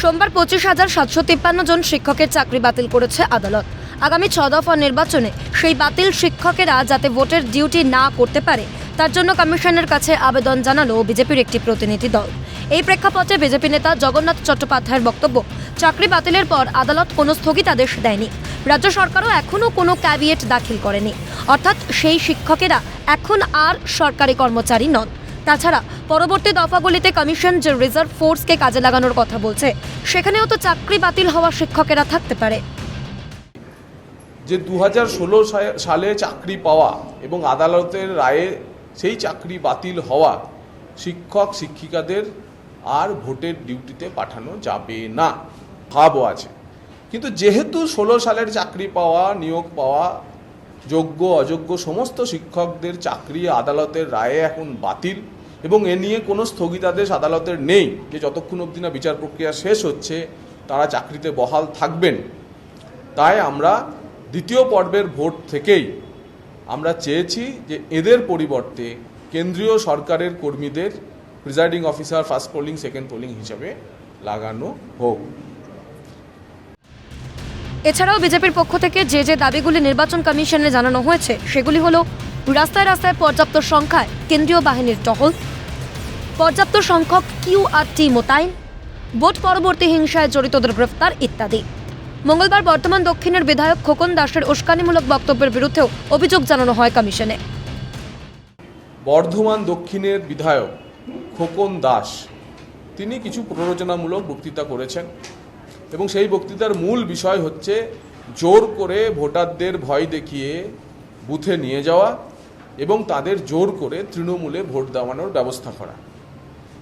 সোমবার পঁচিশ হাজার সাতশো তিপ্পান্ন জন শিক্ষকের চাকরি বাতিল করেছে আদালত। আগামী ছ দফা নির্বাচনে সেই বাতিল শিক্ষকেরা যাতে ভোটের ডিউটি না করতে পারে, তার জন্য কমিশনের কাছে আবেদন জানালো বিজেপির একটি প্রতিনিধি দল। এই প্রেক্ষাপটে বিজেপি নেতা জগন্নাথ চট্টোপাধ্যায়ের বক্তব্য, চাকরি বাতিলের পর আদালত কোনো স্থগিতাদেশ দেয়নি। রাজ্য সরকারও এখনও কোনো ক্যাবিয়েট দাখিল করেনি। অর্থাৎ সেই শিক্ষকেরা এখন আর সরকারি কর্মচারী নন। তাছাড়া পরবর্তী দফাগুলিতে কমিশন যে রিজার্ভ ফোর্সকে কাজে লাগানোর কথা বলছে, সেখানেও তো চাকরি বাতিল হওয়া শিক্ষকেরা থাকতে পারে। যে দু হাজার ষোলো সালে চাকরি পাওয়া এবং আদালতের রায়ে সেই চাকরি বাতিল হওয়া শিক্ষক, শিক্ষিকাদের আর ভোটের ডিউটিতে পাঠানো যাবে না। ভাবও আছে। কিন্তু যেহেতু ষোলো সালের চাকরি পাওয়া, নিয়োগ পাওয়া যোগ্য, অযোগ্য সমস্ত শিক্ষকদের চাকরি আদালতের রায়ে এখন বাতিল এবং এ নিয়ে কোনো স্থগিতাদেশ আদালতের নেই যে যতক্ষণ অবধি না বিচার প্রক্রিয়া শেষ হচ্ছে, তারা চাকরিতে বহাল থাকবেন। তাই আমরা দ্বিতীয় পর্বের ভোট থেকেই আমরা চেয়েছি যে এদের পরিবর্তে কেন্দ্রীয় সরকারের কর্মীদের presiding officer, first polling, second polling হিসেবে লাগানো হোক। এছাড়াও বিজেপির পক্ষ থেকে যে যে দাবিগুলি নির্বাচন কমিশনে জানানো হয়েছে, সেগুলি হলো রাস্তায় রাস্তায় পর্যাপ্ত সংখ্যায় কেন্দ্রীয় বাহিনীর টহল, পর্যাপ্ত সংখ্যক কিউ আর টি মোতায়েন, ভোট পরবর্তী হিংসায় জড়িতদের গ্রেফতার ইত্যাদি। মঙ্গলবার বর্তমান দক্ষিণের বিধায়ক খোকন দাসের উস্কানিমূলক বক্তব্যের বিরুদ্ধেও অভিযোগ জানানো হয় কমিশনে। বর্ধমান দক্ষিণের বিধায়ক খোকন দাস, তিনি কিছু প্ররোচনামূলক বক্তৃতা করেছেন। এবং সেই বক্তৃতার মূল বিষয় হচ্ছে জোর করে ভোটারদের ভয় দেখিয়ে বুথে নিয়ে যাওয়া এবং তাদের জোর করে তৃণমূলে ভোট দেওয়ানোর ব্যবস্থা করা।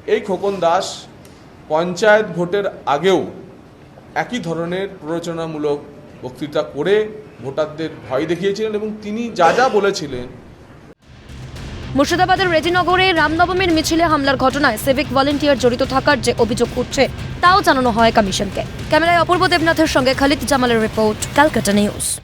এই খোকন দাস পঞ্চায়েত ভোটের আগেও একই ধরনের প্ররোচনামূলক বক্তৃতা করে ভোটারদের ভয় দেখিয়েছিলেন এবং তিনি যা যা বলেছিলেন মুর্শিদাবাদের রেজিনগরে রামনবমীর মিছিলে হামলার ঘটনায় সিভিক ভলেন্টিয়ার জড়িত থাকার যে অভিযোগ উঠছে, তাও জানানো হয় কমিশনকে। ক্যামেরায় অপূর্ব দেবনাথের সঙ্গে খালিদ জামালের রিপোর্ট, ক্যালকাটা নিউজ।